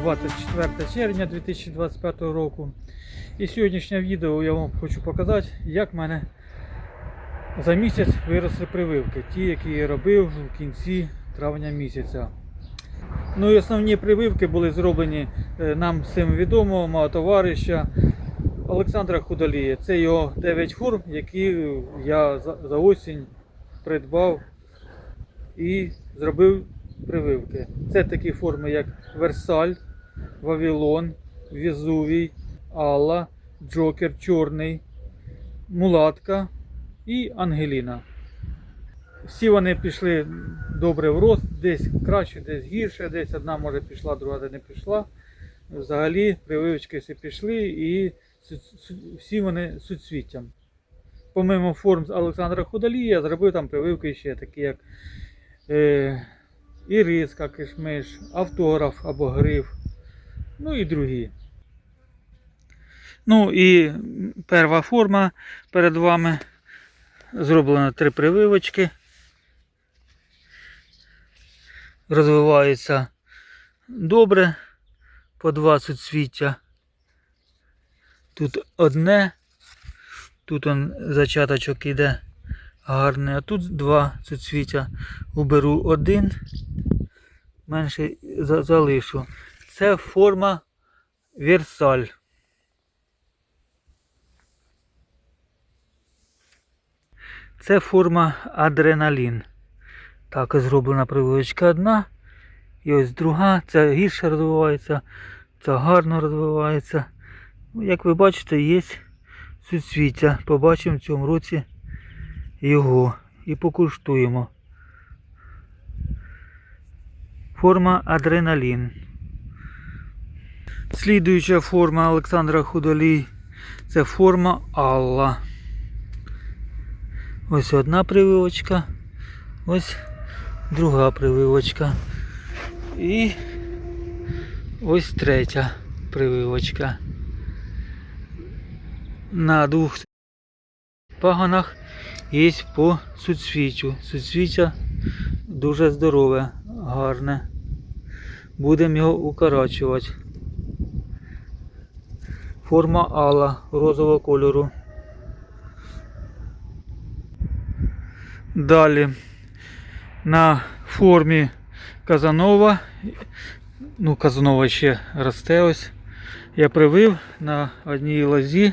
Сьогодні 24 червня 2025 року. І сьогоднішнє відео я вам хочу показати, як в мене за місяць виросли прививки. Ті, які я робив в кінці травня місяця. Ну і основні прививки були зроблені е, нам всім відомого мого товариша Олександра Худолія. Це його 9 форм, які я за осінь придбав і зробив прививки. Це такі форми, як Версаль, Вавилон, Везувій, Алла, Джокер Чорний, Мулатка і Ангеліна. Всі вони пішли добре в рост, десь краще, десь гірше, десь одна може пішла, друга не пішла. Взагалі прививочки всі пішли і всі вони суцвіттям. Помимо форм з Олександра я зробив там прививки ще такі, як е, іриска, кишмиш, автограф або гриф, ну і другі. Ну і перша форма перед вами. Зроблено три прививочки. Розвивається добре по два суцвіття. Тут одне, тут он зачаточок іде гарний, а тут два суцвіття. Уберу один, менше залишу. Це форма Версаль. Це форма адреналін. Так, зроблена прививочка одна. І ось друга, ця гірше розвивається, ця гарно розвивається. Як ви бачите, є суцвіття. Побачимо в цьому році його і покуштуємо. Форма адреналін. Слідуюча форма Олександра Худолій це форма Алла. Ось одна прививочка, ось друга прививочка. І ось третя прививочка. На двох паганах є по суцвітю. Суцвіття дуже здорове, гарне. Будемо його укорачувати. Форма Алла розового кольору. Далі на формі Казанова. Ну, Казанова ще росте ось. Я привив на одній лозі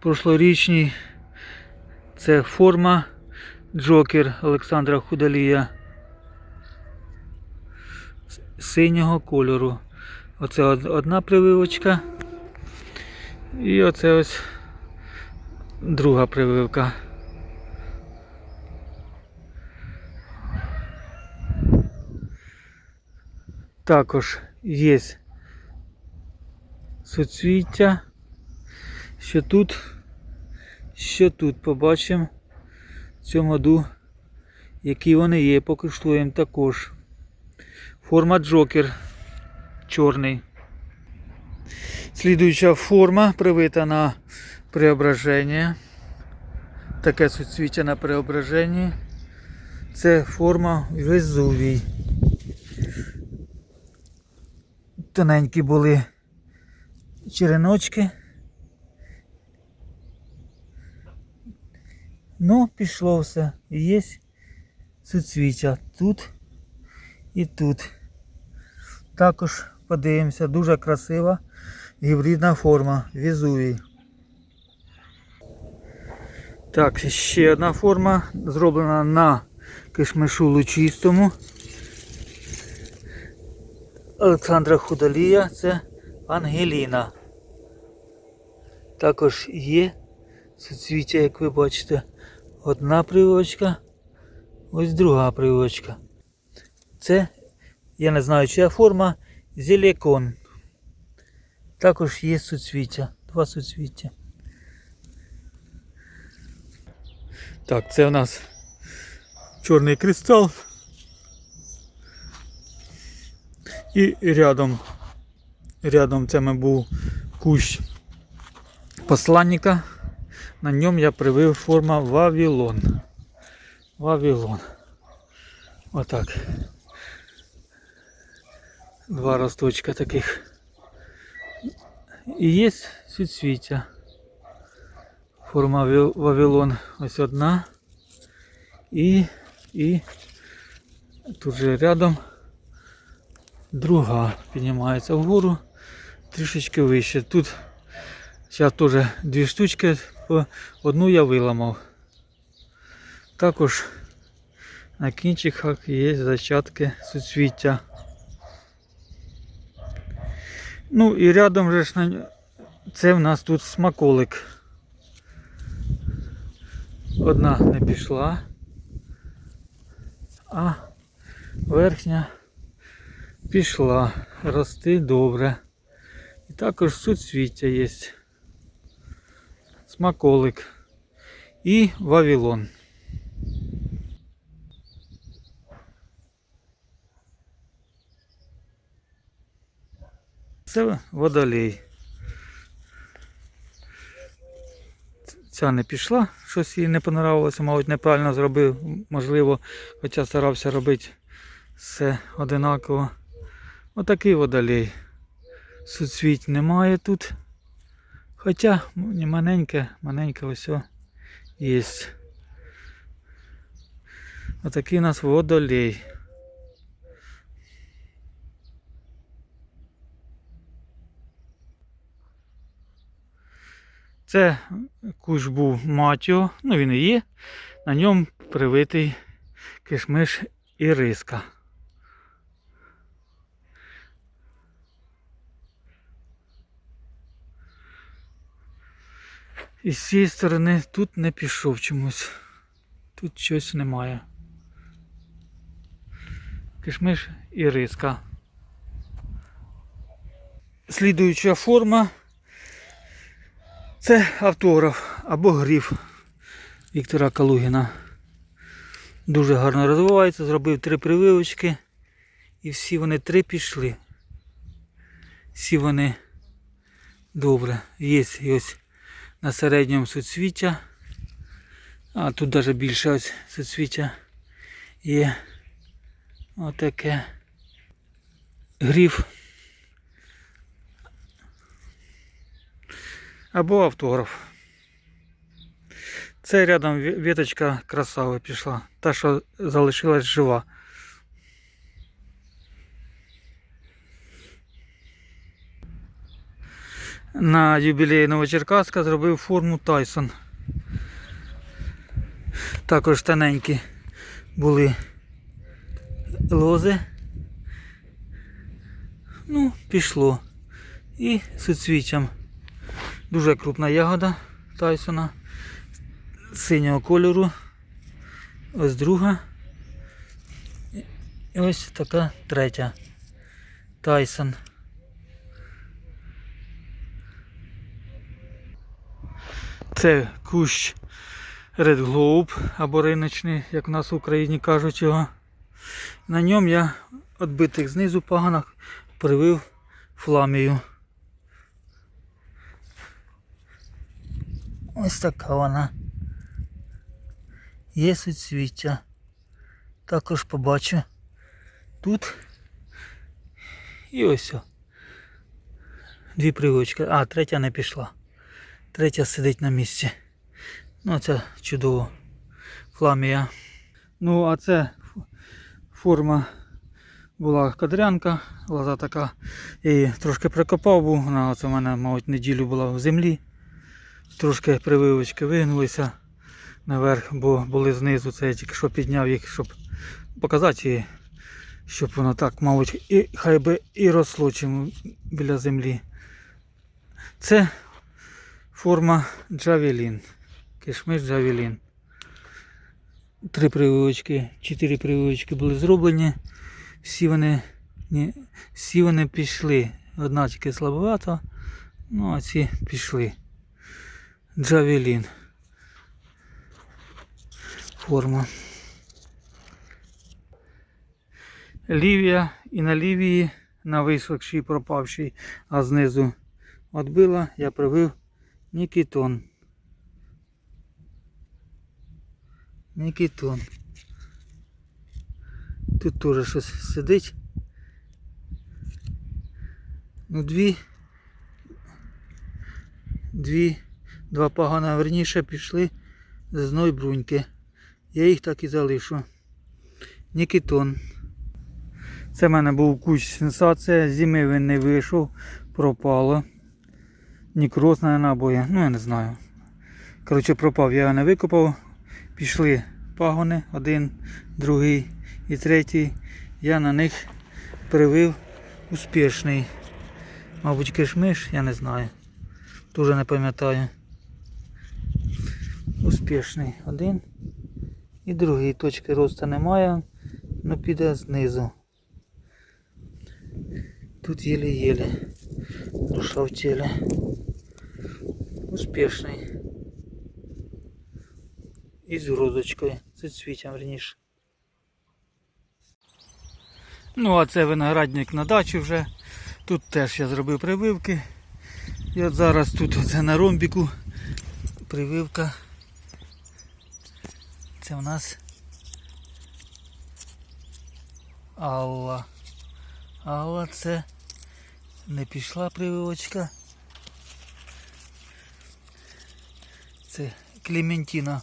прошлорічній. Це форма Джокер Олександра Худолія синього кольору. Оце одна прививочка. І оце ось друга прививка. Також є суцвіття. Що тут, що тут побачимо в цьому году, які вони є, покуштуємо також. Форма Джокер чорний. Слідуюча форма привита на преображення. Таке суцвіття на преображенні. Це форма Везувій. Тоненькі були череночки. Ну, пішло все. Є суцвіття тут і тут. Також подивимося, дуже красива гібридна форма Везувій. Так, ще одна форма зроблена на кишмишу лучистому. Олександра Худолія, це Ангеліна. Також є суцвіття, як ви бачите, одна прививочка, ось друга прививочка. Це, я не знаю, чия форма, зелікон. Також є суцвіття, два суцвіття. Так, це у нас чорний кристал. І рядом, рядом це ми був кущ посланника. На ньому я привив форма Вавилон. Вавилон. Отак. Два росточка таких. І є суцвіття. Форма Вавил- Вавилон ось одна. І, і тут же рядом друга піднімається вгору трішечки вище. Тут зараз теж дві штучки, одну я виламав. Також на кінчиках є зачатки суцвіття. Ну і рядом же ж це в нас тут смаколик. Одна не пішла, а верхня пішла рости добре. І також суцвіття є. Смаколик і Вавилон. Це водолей. Ця не пішла, щось їй не понравилося, мабуть, неправильно зробив, можливо, хоча старався робити все одинаково. Отакий водолей. Суцвіть немає тут. Хоча маленьке, маленьке ось є. Отакий у нас водолей. Це кущ був матіо, ну він і є. На ньому привитий кишмиш і риска. І з цієї сторони тут не пішов чомусь. Тут щось немає. Кишмиш і риска. Слідуюча форма це автограф або гриф Віктора Калугіна. Дуже гарно розвивається, зробив три прививочки і всі вони три пішли. Всі вони добре. Є ось на середньому суцвіття. А тут навіть більше ось суцвіття є. Отаке. Гриф. Або автограф. Це рядом ві- віточка красави пішла. Та, що залишилась жива. На юбілеї Новочеркаська зробив форму Тайсон. Також тоненькі були лози. Ну, пішло. І суцвіччям. Дуже крупна ягода Тайсона. Синього кольору. Ось друга. І ось така третя. Тайсон. Це кущ Red Globe або риночний, як в нас в Україні кажуть його. На ньому я відбитих знизу поганок привив фламію. Ось така вона. Є суцвіття. Також побачу тут. І ось. Дві прививочки. А, третя не пішла. Третя сидить на місці. Ну, це чудово. Фламія. Ну, а це форма була кадрянка, лоза така. Її трошки прикопав був, вона оце в мене, мабуть, неділю була в землі. Трошки прививочки вигнулися наверх, бо були знизу. Це я тільки що підняв їх, щоб показати щоб воно так, мабуть, і хай би і росло чим біля землі. Це форма Джавелін. Кишмиш Джавелін. Три прививочки, чотири прививочки були зроблені. Всі вони, ні, всі вони пішли. Одна тільки слабовато, ну а ці пішли. Джавелін. Форма. Лівія і на лівії, на висохшій пропавшій, а знизу відбила, я привив Нікітон. Нікітон. Тут теж щось сидить. Ну, дві. Дві. Два пагона верніше пішли з одної бруньки. Я їх так і залишу. Нікітон. Це в мене був кущ сенсація. Зими він не вийшов, пропало. Нікроз на набої, ну я не знаю. Коротше, пропав, я не викопав. Пішли пагони, один, другий і третій. Я на них привив успішний. Мабуть, кишмиш, я не знаю. Дуже не пам'ятаю. Успішний один. І другий точки росту немає, але піде знизу. Тут єле-єле. Душа в тілі. Успішний. І з розочкою. З цвітям верніше. Ну, а це виноградник на дачі вже. Тут теж я зробив прививки. І от зараз тут оце на ромбіку прививка. Це у нас Алла. Алла це не пішла прививочка. Це Клементіна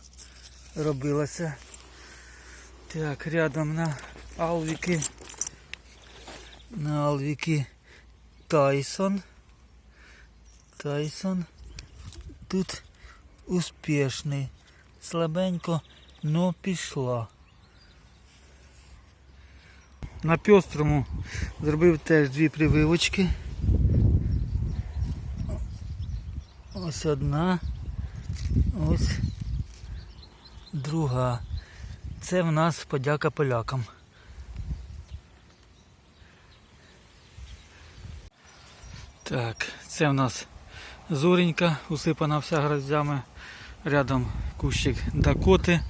робилася. Так, рядом на Алвіки. На Алвіки Тайсон. Тайсон. Тут успішний. Слабенько, но пішла. На пьострому зробив теж дві прививочки. Ось одна. Ось друга. Це в нас подяка полякам. Так, це в нас зоренька, усипана вся гроздями. Рядом кущик Дакоти.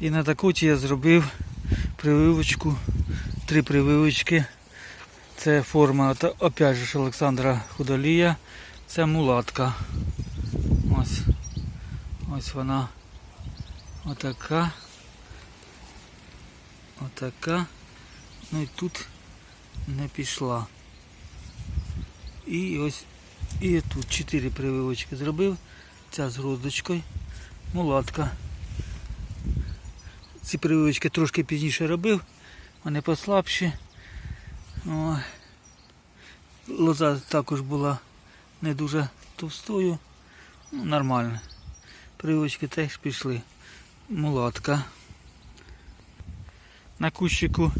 І на Дакоті я зробив прививочку, три прививочки. Це форма опять же Олександра Худолія. Це мулатка. Ось. Ось вона. Отака. Отака. Ну і тут не пішла. І ось і тут чотири прививочки зробив. Ця з гроздочкою. Мулатка. Ці прививочки трошки пізніше робив, вони послабші. О. Лоза також була не дуже товстою. Ну, нормально. Прививочки теж пішли. Мулатка. На кущику,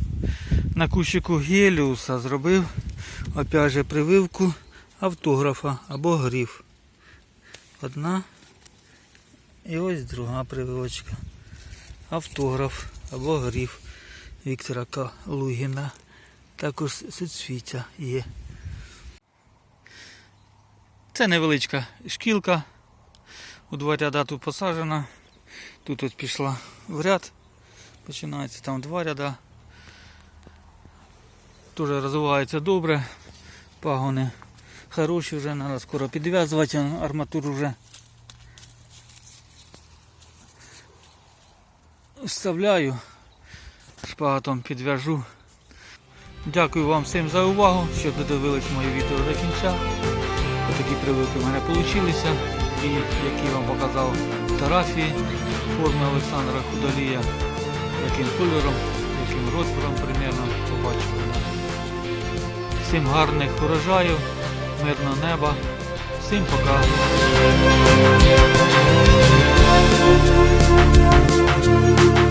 на кущику геліуса зробив опять же прививку автографа або гриф. Одна і ось друга прививочка. Автограф або гриф Віктора К. Також суцвіття є. Це невеличка шкілка. У два ряда тут посаджена. Тут ось пішла в ряд. Починається там два ряда. Дуже розвивається добре. Пагони хороші вже, треба скоро підв'язувати, арматуру вже вставляю, шпагатом підв'яжу. Дякую вам всім за увагу, що додивились моє відео до кінця. Такі прививки в мене вийшли, і які вам показав фотографії форми Олександра Худолія, яким кольором, яким розміром примерно побачили. Всім гарних урожаїв, мирного неба, всім пока. Bye.